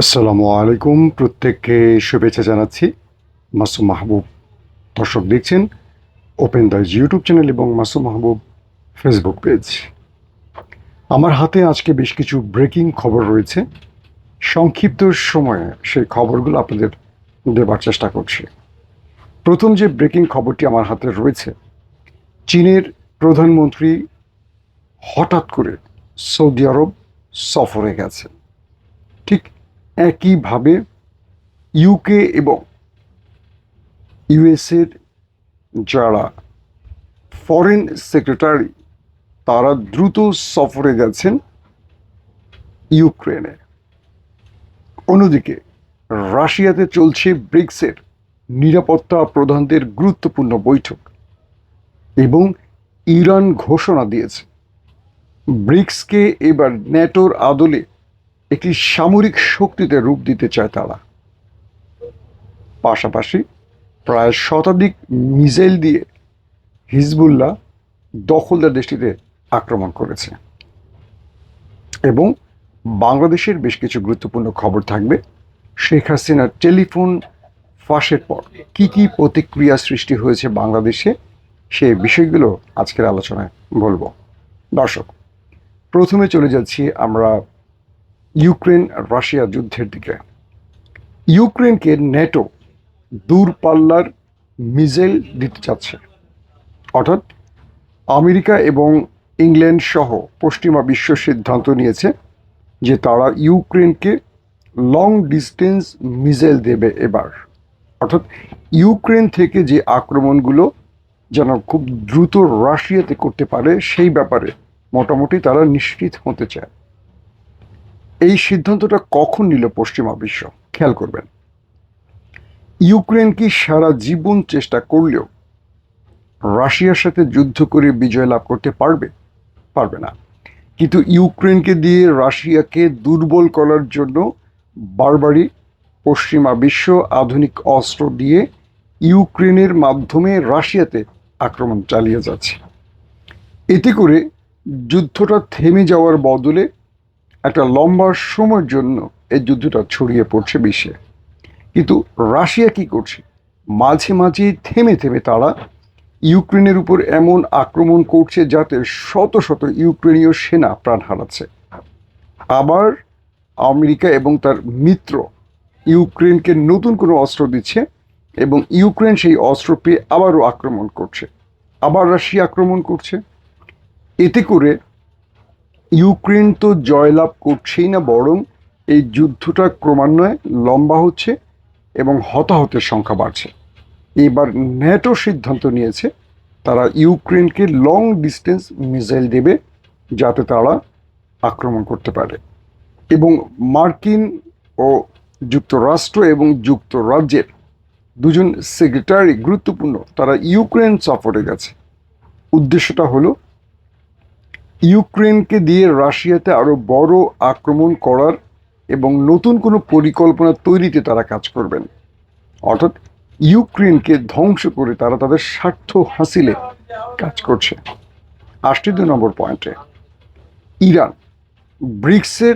আসসালামু আলাইকুম। প্রত্যেককে শুভেচ্ছা জানাচ্ছি। মাসুম মাহবুব দর্শক দেখছেন ওপেন দাস ইউটিউব চ্যানেল এবং মাসুম মাহবুব ফেসবুক পেজ আমার হাতে আজকে বেশ কিছু ব্রেকিং খবর রয়েছে। সংক্ষিপ্ত সময়ে সেই খবরগুলো আপনাদের দেবার চেষ্টা করছি। প্রথম যে ব্রেকিং খবরটি আমার হাতে রয়েছে, চীনের প্রধানমন্ত্রী হঠাৎ করে সৌদি আরব সফরে গেছে। ঠিক একইভাবে ইউকে এবং ইউএসের যারা ফরেন সেক্রেটারি তারা দ্রুত সফরে গেছেন ইউক্রেনে। অন্যদিকে, রাশিয়াতে চলছে ব্রিক্সের নিরাপত্তা প্রধানদের গুরুত্বপূর্ণ বৈঠক এবং ইরান ঘোষণা দিয়েছে। ব্রিক্সকে এবার ন্যাটোর আদলে একটি সামরিক শক্তিতে রূপ দিতে চায় তারা। পাশাপাশি প্রায় শতাধিক মিসাইল দিয়ে হিজবুল্লাহ দখলদার দেশটিতে আক্রমণ করেছে। এবং বাংলাদেশের বেশ কিছু গুরুত্বপূর্ণ খবর থাকবে। শেখ হাসিনার টেলিফোন ফাঁসের পর কি কি প্রতিক্রিয়া সৃষ্টি হয়েছে বাংলাদেশে, সে বিষয়গুলো আজকের আলোচনায় বলব। দর্শক, প্রথমে চলে যাচ্ছি আমরা ইউক্রেন রাশিয়া যুদ্ধের দিকে। ইউক্রেনকে নেটো দূরপাল্লার মিসাইল দিতে চাচ্ছে। অর্থাৎ আমেরিকা এবং ইংল্যান্ড সহ পশ্চিমা বিশ্ব সিদ্ধান্ত নিয়েছে যে তারা ইউক্রেনকে লং ডিস্টেন্স মিসাইল দেবে এবার। অর্থাৎ ইউক্রেন থেকে যে আক্রমণগুলো যেন খুব দ্রুত রাশিয়াতে করতে পারে, সেই ব্যাপারে মোটামুটি তারা নিশ্চিত হতে চায়। এই সিদ্ধান্তটা কখন নিল পশ্চিমা বিশ্ব? খেয়াল করবেন। ইউক্রেন কি সারা জীবন চেষ্টা করলেও রাশিয়ার সাথে যুদ্ধ করে বিজয় লাভ করতে পারবে? পারবে না। কিন্তু ইউক্রেনকে দিয়ে রাশিয়াকে দুর্বল করার জন্য বারবারই পশ্চিমা বিশ্ব আধুনিক অস্ত্র দিয়ে ইউক্রেনের মাধ্যমে রাশিয়াতে আক্রমণ চালিয়ে যাচ্ছে। এতে করে যুদ্ধটা থেমে যাওয়ার বদলে একটা লম্বা সময়ের জন্য এই যুদ্ধটা ছড়িয়ে পড়ছে বিশ্বে। কিন্তু রাশিয়া কি করছে? মাঝে মাঝে থেমে থেমে তারা ইউক্রেনের উপর এমন আক্রমণ করছে যাতে শত শত ইউক্রেনীয় সেনা প্রাণ হারাচ্ছে। আবার আমেরিকা এবং তার মিত্র ইউক্রেনকে নতুন কোনো অস্ত্র দিচ্ছে এবং ইউক্রেন সেই অস্ত্র পেয়ে আবারও আক্রমণ করছে। আবার রাশিয়া আক্রমণ করছে। এতে করে ইউক্রেন তো জয়লাভ করছেই না বরং এই যুদ্ধটা ক্রমান্বয়ে লম্বা হচ্ছে এবং হতাহতের সংখ্যা বাড়ছে। এবার ন্যাটো সিদ্ধান্ত নিয়েছে তারা ইউক্রেনকে লং ডিস্টেন্স মিসাইল দেবে যাতে তারা আক্রমণ করতে পারে। এবং মার্কিন ও যুক্তরাষ্ট্র এবং যুক্তরাজ্যের দুজন সেক্রেটারি গুরুত্বপূর্ণ, তারা ইউক্রেন সফরে গেছে। উদ্দেশ্যটা হলো ইউক্রেনকে দিয়ে রাশিয়াতে আরও বড় আক্রমণ করার এবং নতুন কোনো পরিকল্পনা তৈরিতে তারা কাজ করবেন। অর্থাৎ ইউক্রেনকে ধ্বংস করে তারা তাদের স্বার্থ হাসিলে কাজ করছে। আসছে দুই নম্বর পয়েন্টে। ইরান, ব্রিক্সের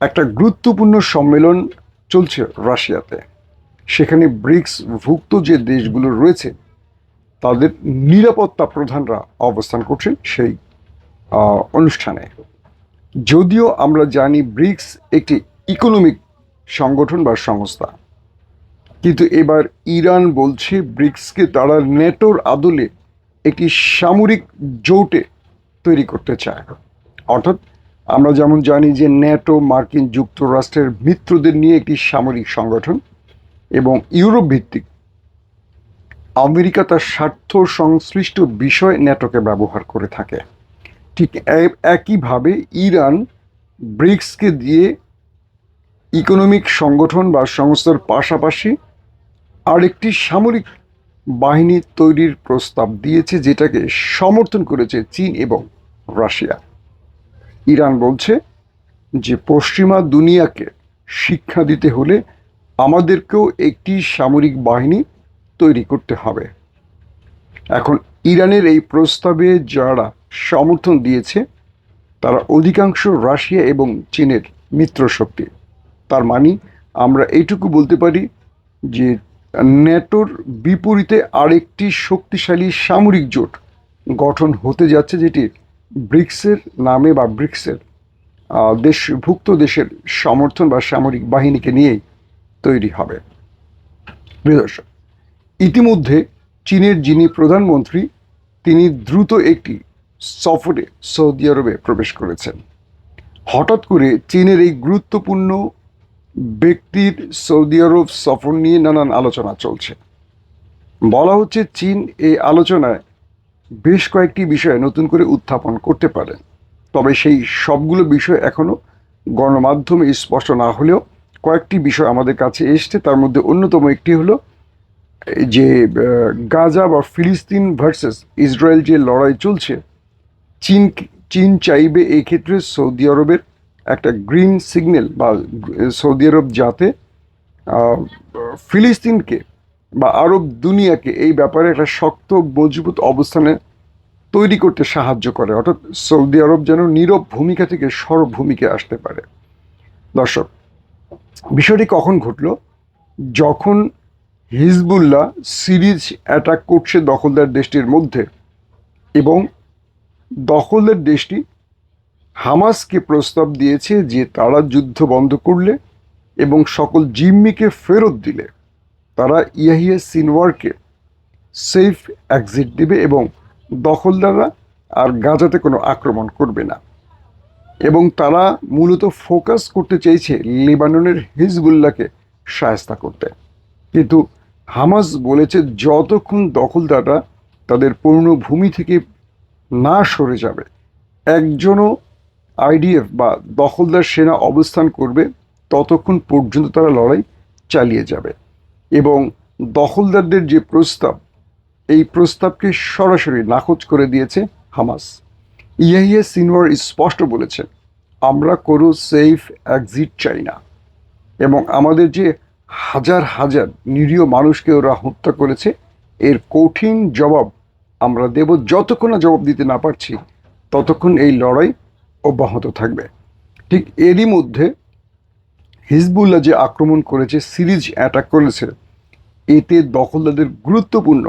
একটা গুরুত্বপূর্ণ সম্মেলন চলছে রাশিয়াতে। সেখানে ব্রিক্স ভুক্ত যে দেশগুলো রয়েছে, তাদের নিরাপত্তা প্রধানরা অবস্থান করছেন সেই অনুষ্ঠানে। যদিও আমরা জানি ব্রিক্স একটি ইকোনমিক সংগঠন বা সংস্থা। কিন্তু এবার ইরান বলছে ব্রিক্সকে তারা নেটোর আদলে একটি সামরিক জোটে তৈরি করতে চায়। অর্থাৎ আমরা যেমন জানি যে ন্যাটো মার্কিন যুক্তরাষ্ট্রের মিত্রদের নিয়ে একটি সামরিক সংগঠন এবং ইউরোপ ভিত্তিক আমেরিকা তার স্বার্থ সংশ্লিষ্ট বিষয় ন্যাটোকে ব্যবহার করে থাকে। ঠিক একইভাবে ইরান ব্রিক্সকে দিয়ে ইকোনমিক সংগঠন বা সংস্থার পাশাপাশি আরেকটি সামরিক বাহিনী তৈরির প্রস্তাব দিয়েছে, যেটাকে সমর্থন করেছে চীন এবং রাশিয়া। ইরান বলছে যে, পশ্চিমা দুনিয়াকে শিক্ষা দিতে হলে আমাদেরকেও একটি সামরিক বাহিনী তৈরি করতে হবে। এখন ইরানের এই প্রস্তাবে যারা সমর্থন দিয়েছে তারা অধিকাংশ রাশিয়া এবং চীনের মিত্র শক্তি তার মানে আমরা এইটুকু বলতে পারি যে ন্যাটোর বিপরীতে আরেকটি শক্তিশালী সামরিক জোট গঠন হতে যাচ্ছে যেটি ব্রিক্সের নামে বা ব্রিক্সের দেশভুক্ত দেশের সমর্থন বা সামরিক বাহিনীকে নিয়েই তৈরি হবে। ইতিমধ্যে চীনের যিনি প্রধানমন্ত্রী, তিনি দ্রুত একটি সফরে সৌদি আরবে প্রবেশ করেছেন। হঠাৎ করে চীনের এই গুরুত্বপূর্ণ ব্যক্তির সৌদি আরব সফর নিয়ে নানান আলোচনা চলছে। বলা হচ্ছে চীন এই আলোচনায় বেশ কয়েকটি বিষয় নতুন করে উত্থাপন করতে পারে। তবে সেই সবগুলো বিষয় এখনও গণমাধ্যমে স্পষ্ট না হলেও কয়েকটি বিষয় আমাদের কাছে এসছে। তার মধ্যে অন্যতম একটি হলো যে গাজা বা ফিলিস্তিন ভার্সেস ইসরায়েল যে লড়াই চলছে চীন চীন চাইবে এই ক্ষেত্রে সৌদি আরবের একটা গ্রিন সিগন্যাল বা সৌদি আরব যাতে ফিলিস্তিনকে বা আরব দুনিয়াকে এই ব্যাপারে একটা শক্ত, মজবুত অবস্থানে তৈরি করতে সাহায্য করে। অর্থাৎ সৌদি আরব যেন নীরব ভূমিকা থেকে সরব ভূমিকায় আসতে পারে। দর্শক, বিষয়টি কখন ঘটল? যখন হিজবুল্লাহ সিরিজ অ্যাটাক করছে দখলদার দেশটির মধ্যে এবং দখলদার দেশটি হামাসকে প্রস্তাব দিয়েছে যে তারা যুদ্ধ বন্ধ করলে এবং সকল জিম্মিকে ফেরত দিলে তারা ইয়াহিয়া সিনওয়ারকে সেফ এক্সিট দেবে এবং দখলদাররা আর গাজাতে কোনো আক্রমণ করবে না। এবং তারা মূলত ফোকাস করতে চেয়েছে লেবাননের হিজবুল্লাহকে সায়স্তা করতে। কিন্তু হামাস বলেছে, যতক্ষণ দখলদাররা তাদের পূর্ণ ভূমি থেকে না সরে যাবে। একজনও আইডিএফ বা দখলদার সেনা অবস্থান করবে, ততক্ষণ পর্যন্ত তারা লড়াই চালিয়ে যাবে এবং দখলদারদের যে প্রস্তাব, এই প্রস্তাবকে সরাসরি নাকচ করে দিয়েছে হামাস। ইয়াহিয়া সিনওয়ার স্পষ্ট বলেছেন, আমরা কোনো সেফ এক্সিট চাই না এবং আমাদের যে হাজার হাজার নিরীহ মানুষকে ওরা হত্যা করেছে, এর কঠিন জবাব আমরা দেব যতক্ষণ না জবাব দিতে না পারছি, ততক্ষণ এই লড়াই অব্যাহত থাকবে। ঠিক এরই মধ্যে হিজবুল্লাহ যে আক্রমণ করেছে, সিরিজ অ্যাটাক করেছে, এতে দখলদারদের গুরুত্বপূর্ণ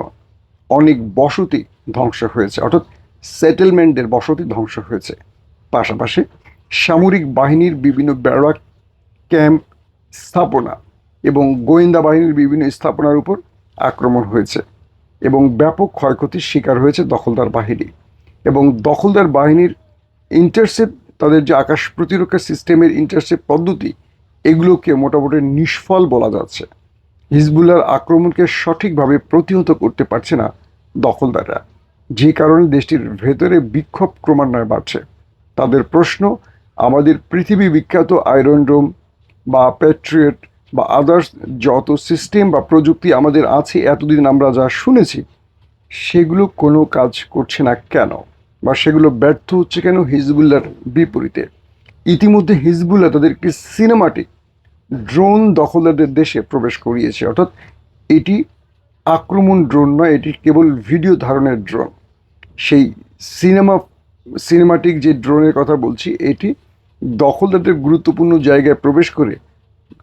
অনেক বসতি ধ্বংস হয়েছে, অর্থাৎ সেটেলমেন্টের বসতি ধ্বংস হয়েছে। পাশাপাশি সামরিক বাহিনীর বিভিন্ন ব্যারাক ক্যাম্প স্থাপনা এবং গোয়েন্দা বাহিনীর বিভিন্ন স্থাপনার উপর আক্রমণ হয়েছে। এবং ব্যাপক ক্ষয়ক্ষতির শিকার হয়েছে দখলদার বাহিনী। এবং দখলদার বাহিনীর ইন্টারসেপ্ট তাদের যে আকাশ প্রতিরক্ষা সিস্টেমের ইন্টারসেপ্ট পদ্ধতি, এগুলোকে মোটামুটি নিষ্ফল বলা যাচ্ছে। হিজবুল্লার আক্রমণকে সঠিকভাবে প্রতিহত করতে পারছে না দখলদাররা। যে কারণে দেশটির ভেতরে বিক্ষোভ ক্রমান্বয়ে বাড়ছে। তাদের প্রশ্ন, আমাদের পৃথিবী বিখ্যাত আয়রন ডোম বা প্যাট্রিয়ট বা আদার্স যত সিস্টেম বা প্রযুক্তি আমাদের আছে, এতদিন আমরা যা শুনেছি, সেগুলো কোনো কাজ করছে না কেন? বা সেগুলো ব্যর্থ হচ্ছে কেন হিজবুল্লার বিপরীতে? ইতিমধ্যে হিজবুল্লাহ তাদের একটি সিনেমাটিক ড্রোন দখলদারদের দেশে প্রবেশ করিয়েছে। অর্থাৎ এটি আক্রমণ ড্রোন নয়, এটি কেবল ভিডিও ধারণের ড্রোন সেই সিনেমা সিনেমাটিক যে ড্রোনের কথা বলছি, এটি দখলদারদের গুরুত্বপূর্ণ জায়গায় প্রবেশ করে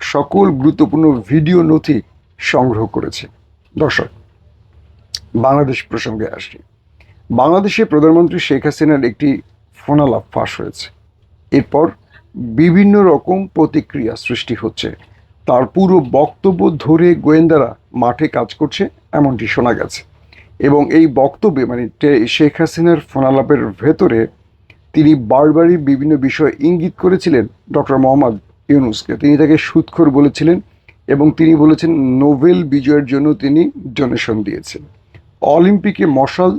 সকল গুরুত্বপূর্ণ ভিডিও নথি সংগ্রহ করেছে। দর্শক, বাংলাদেশ প্রসঙ্গে আসি। বাংলাদেশে প্রধানমন্ত্রী শেখ হাসিনার একটি ফোনালাপ ফাঁস হয়েছে। এরপর বিভিন্ন রকম প্রতিক্রিয়া সৃষ্টি হচ্ছে। তার পুরো বক্তব্য ধরে গোয়েন্দারা মাঠে কাজ করছে এমনটি শোনা গেছে। এবং এই বক্তব্যে মানে শেখ হাসিনার ফোনালাপের ভেতরে তিনি বারবারই বিভিন্ন বিষয়ে ইঙ্গিত করেছিলেন ডক্টর মোহাম্মদ ইউনুসকে। তিনি তাকে সুৎখর বলেছিলেন এবং তিনি বলেছেন, নোবেল বিজয়ের জন্য তিনি ডোনেশন দিয়েছেন। অলিম্পিকে মশাল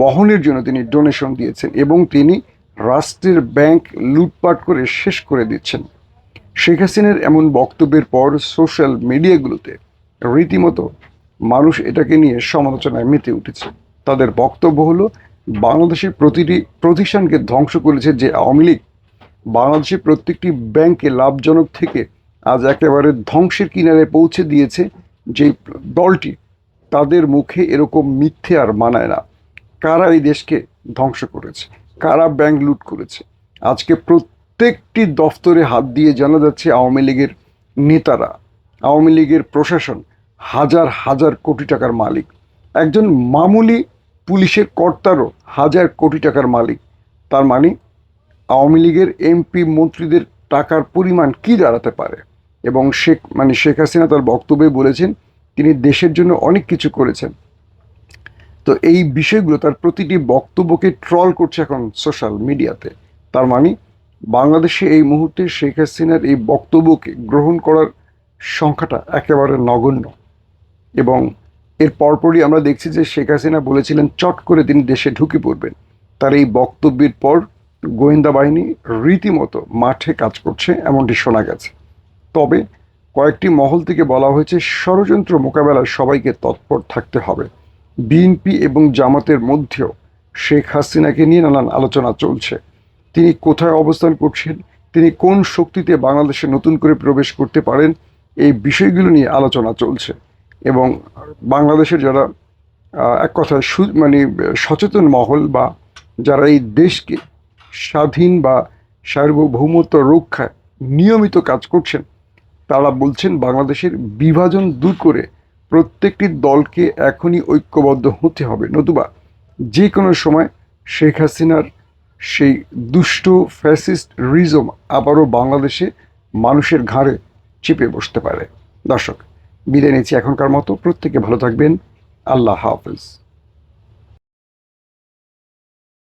বহনের জন্য তিনি ডোনেশন দিয়েছেন এবং তিনি রাষ্ট্রের ব্যাংক লুটপাট করে শেষ করে দিচ্ছেন। শেখ হাসিনার এমন বক্তব্যের পর সোশ্যাল মিডিয়াগুলোতে রীতিমতো মানুষ এটাকে নিয়ে সমালোচনায় মেতে উঠেছে। তাদের বক্তব্য হলো, বাংলাদেশের প্রতিটি প্রতিষ্ঠানকে ধ্বংস করেছে যে আওয়ামী লীগ বাংলাদেশের প্রত্যেকটি ব্যাংকে লাভজনক থেকে আজ একেবারে ধ্বংসের কিনারে পৌঁছে দিয়েছে যে দলটি, তাদের মুখে এরকম মিথ্যে আর মানায় না। কারা এই দেশকে ধ্বংস করেছে? কারা ব্যাংক লুট করেছে? আজকে প্রত্যেকটি দফতরে হাত দিয়ে জানা যাচ্ছে আওয়ামী লীগের নেতারা, আওয়ামী লীগের প্রশাসন হাজার হাজার কোটি টাকার মালিক। একজন মামুলি পুলিশের কর্তারও হাজার কোটি টাকার মালিক। তার মানে আওয়ামী লীগের এমপি মন্ত্রীদের টাকার পরিমাণ কি দাঁড়াতে পারে? এবং শেখ মানে শেখ হাসিনা তার বক্তব্যে বলেছেন, তিনি দেশের জন্য অনেক কিছু করেছেন। তো এই বিষয়গুলো তার প্রতিটি বক্তব্যকে ট্রল করছে এখন সোশ্যাল মিডিয়াতে তার মানে বাংলাদেশে এই মুহূর্তে শেখ হাসিনার এই বক্তব্যকে গ্রহণ করার সংখ্যাটা একেবারে নগণ্য। এবং এর পরপরই আমরা দেখছি যে শেখ হাসিনা বলেছিলেন, চট করে তিনি দেশে ঢুকে পড়বেন। তার এই বক্তব্যের পর গোয়েন্দা বাহিনী রীতিমতো মাঠে কাজ করছে, এমনটি শোনা গেছে। তবে কয়েকটি মহল থেকে বলা হয়েছে, ষড়যন্ত্র মোকাবেলায় সবাইকে তৎপর থাকতে হবে। বিএনপি এবং জামাতের মধ্যেও শেখ হাসিনাকে নিয়ে নানান আলোচনা চলছে। তিনি কোথায় অবস্থান করছেন, তিনি কোন শক্তিতে বাংলাদেশে নতুন করে প্রবেশ করতে পারেন, এই বিষয়গুলো নিয়ে আলোচনা চলছে। এবং বাংলাদেশের যারা এক কথায় মানে সচেতন মহল বা যারা এই দেশকে স্বাধীন বা সার্বভৌমত্ব রক্ষায় নিয়মিত কাজ করছেন। তারা বলছেন, বাংলাদেশের বিভাজন দূর করে প্রত্যেকটি দলকে এখনই ঐক্যবদ্ধ হতে হবে। নতুবা যে কোনো সময় শেখ হাসিনার সেই দুষ্ট ফ্যাসিস্ট রিজম আবারও বাংলাদেশে মানুষের ঘাড়ে চেপে বসতে পারে। দর্শক, বিদায় নিচ্ছি এখনকার মতো। প্রত্যেকে ভালো থাকবেন। আল্লাহ হাফেজ।